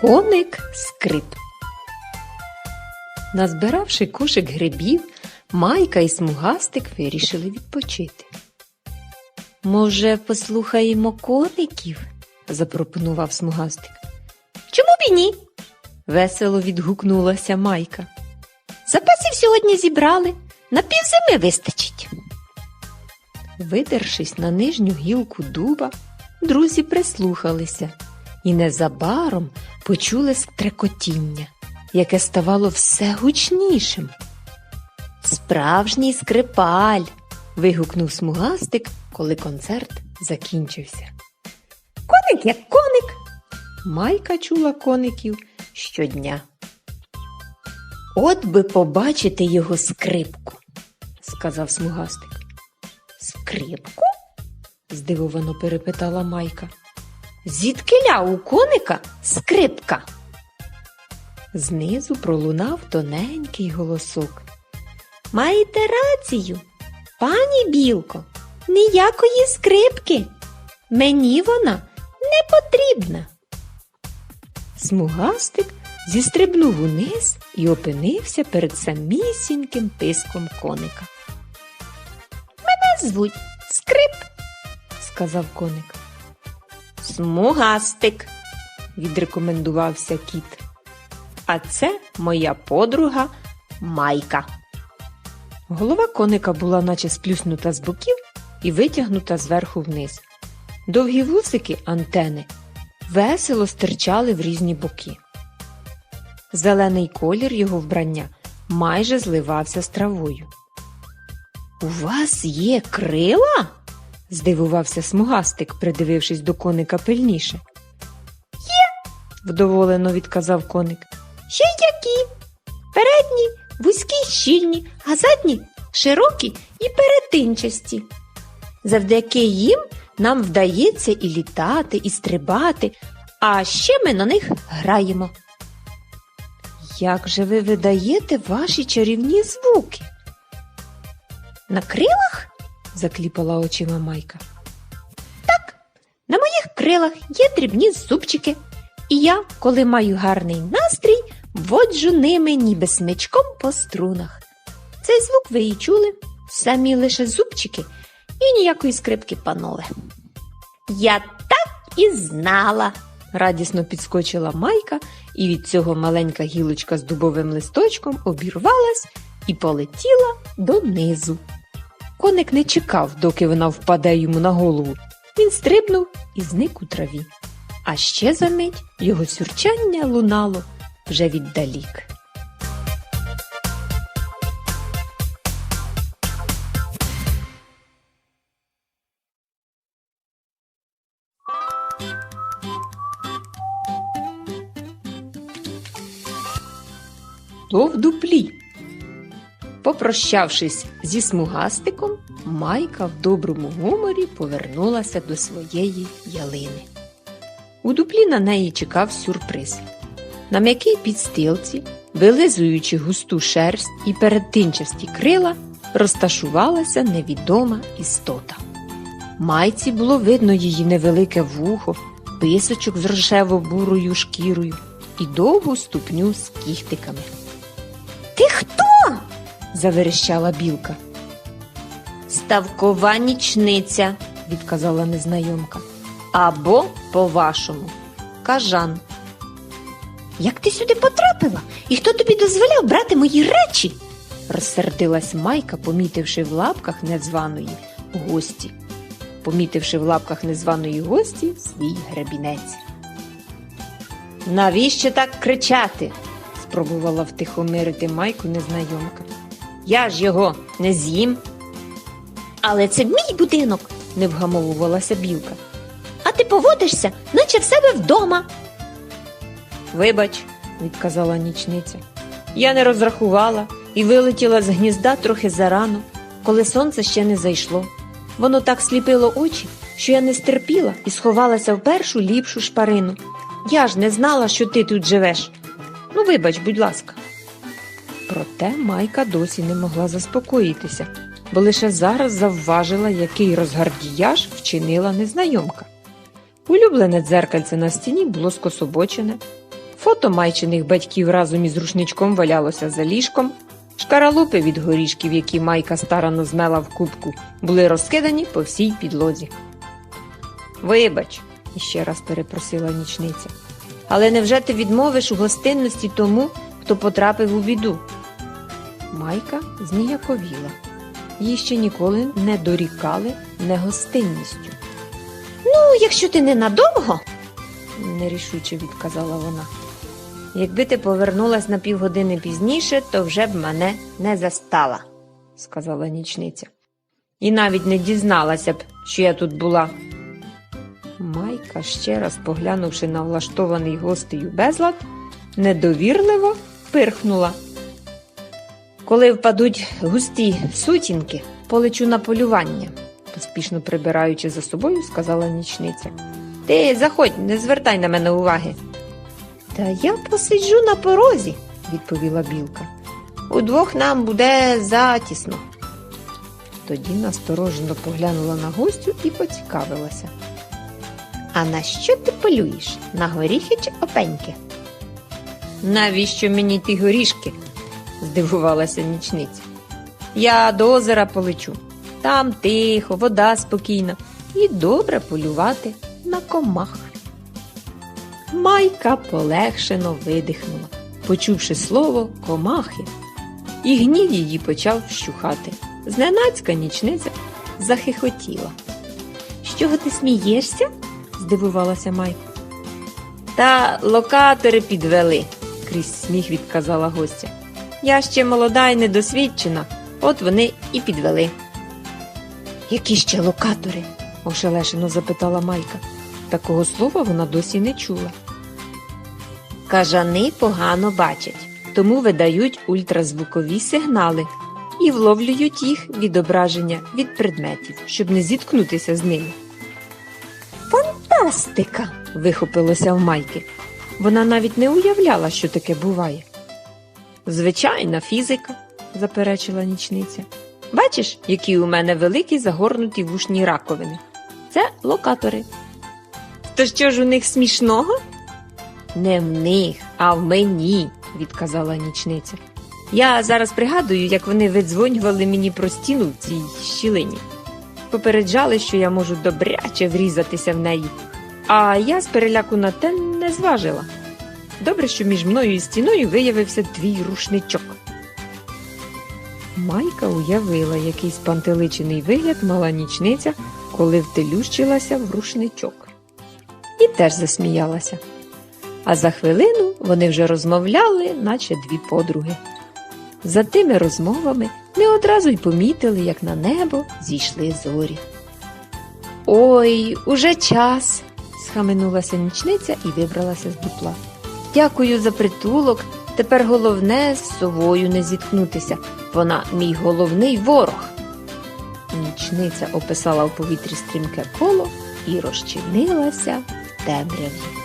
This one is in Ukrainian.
Коник скрип. Назбиравши кошик грибів, Майка і смугастик вирішили відпочити. Може, послухаємо коників? запропонував смугастик. Чому б і ні? весело відгукнулася Майка. Запасів сьогодні зібрали, на півзими вистачить. Видершись на нижню гілку дуба, друзі прислухалися і незабаром почули стрекотіння, яке ставало все гучнішим. Справжній скрипаль. вигукнув смугастик, коли концерт закінчився. Коник як коник. Майка чула коників щодня. От би побачити його скрипку, сказав смугастик. Скрипку? здивовано перепитала Майка. Звідкиля у коника скрипка? Знизу пролунав тоненький голосок. Маєте рацію, пані білко, ніякої скрипки. Мені вона не потрібна. Смугастик зістрибнув униз і опинився перед самісіньким писком коника. Мене звуть Скрип, сказав коник. Смугастик, відрекомендувався кіт. А це моя подруга Майка. Голова коника була наче сплюснута з боків і витягнута зверху вниз. Довгі вусики антени весело стирчали в різні боки. Зелений колір його вбрання майже зливався з травою. У вас є крила? Здивувався смугастик, придивившись до коника пильніше. Є, вдоволено відказав коник. Ще які? Передні вузькі й щільні, а задні широкі і перетинчасті. Завдяки їм нам вдається і літати, і стрибати, а ще ми на них граємо. Як же ви видаєте ваші чарівні звуки? На крилах? Закліпала очима Майка. Так, на моїх крилах є дрібні зубчики, і я, коли маю гарний настрій, воджу ними ніби смичком по струнах. Цей звук ви і чули, самі лише зубчики і ніякої скрипки, панове. Я так і знала, радісно підскочила Майка, і від цього маленька гілочка з дубовим листочком обірвалась і полетіла донизу. Коник не чекав, доки вона впаде йому на голову. Він стрибнув і зник у траві. А ще за мить його сюрчання лунало вже віддалік. То в дуплі. Попрощавшись зі смугастиком, Майка в доброму гуморі повернулася до своєї ялини. У дуплі на неї чекав сюрприз. На м'якій підстилці, вилизуючи густу шерсть і передтинчасті крила, розташувалася невідома істота. Майці було видно її невелике вухо, писочок з рожево-бурою шкірою і довгу ступню з кіхтиками. Заверещала білка. Ставкова нічниця, відказала незнайомка. Або, по-вашому, кажан. Як ти сюди потрапила? І хто тобі дозволяв брати мої речі? розсердилась Майка, помітивши в лапках незваної гості. Помітивши в лапках незваної гості свій гребінець. Навіщо так кричати? спробувала втихомирити Майку незнайомка. Я ж його не з'їм. Але це мій будинок, не вгамовувалася білка. А ти поводишся, наче в себе вдома. Вибач, відказала нічниця. Я не розрахувала і вилетіла з гнізда трохи зарано, коли сонце ще не зайшло. Воно так сліпило очі, що я не стерпіла і сховалася в першу ліпшу шпарину. Я ж не знала, що ти тут живеш. Ну, вибач, будь ласка. Проте Майка досі не могла заспокоїтися, бо лише зараз завважила, який розгардіяж вчинила незнайомка. Улюблене дзеркальце на стіні було скособочене, Фото майчиних батьків разом із рушничком валялося за ліжком. Шкаралупи від горішків, які майка старано змела в кубку, були розкидані по всій підлозі. Вибач, іще раз перепросила нічниця. Але невже ти відмовиш у гостинності тому, хто потрапив у біду? Майка зніяковіла. Їй ще ніколи не дорікали негостинністю. Ну, якщо ти ненадовго, нерішуче відказала вона. Якби ти повернулась на півгодини пізніше, то вже б мене не застала, сказала нічниця. І навіть не дізналася б, що я тут була. Майка, ще раз поглянувши на влаштований гостею безлад, недовірливо пирхнула. Коли впадуть густі сутінки, полечу на полювання, поспішно прибираючи за собою, сказала нічниця. Ти заходь, не звертай на мене уваги. Та я посиджу на порозі, відповіла білка. Удвох нам буде затісно. Тоді насторожено поглянула на гостю і поцікавилася. А на що ти полюєш? На горіхи чи опеньки? Навіщо мені ті горішки? здивувалася нічниця. Я до озера полечу. Там тихо, вода спокійна і добре полювати на комах. Майка полегшено видихнула, почувши слово комахи, і гнів її почав вщухати. Зненацька нічниця захихотіла. З чого ти смієшся? здивувалася Майка. Та локатори підвели, крізь сміх відказала гостя. Я ще молода і недосвідчена, от вони і підвели. Які ще локатори? ошелешено запитала Майка. Такого слова вона досі не чула. Кажани погано бачать, тому видають ультразвукові сигнали і вловлюють їх відображення від предметів, щоб не зіткнутися з ними. Фантастика! вихопилося в Майки. Вона навіть не уявляла, що таке буває. Звичайна фізика, заперечила нічниця. Бачиш, які у мене великі загорнуті вушні раковини. Це локатори. То що ж у них смішного? Не в них, а в мені, відказала нічниця. Я зараз пригадую, як вони видзвонювали мені про стіну в цій щілині. Попереджали, що я можу добряче врізатися в неї, а я з переляку на те не зважила. Добре, що між мною і стіною виявився твій рушничок. Майка уявила, який спантеличений вигляд мала нічниця, коли втелющилася в рушничок. І теж засміялася. А за хвилину вони вже розмовляли, наче дві подруги. За тими розмовами не одразу й помітили, як на небо зійшли зорі. Ой, уже час, схаменулася нічниця і вибралася з дупла. Дякую за притулок. Тепер головне з совою не зіткнутися. Вона мій головний ворог. Нічниця описала в повітрі стрімке коло і розчинилася в темряві.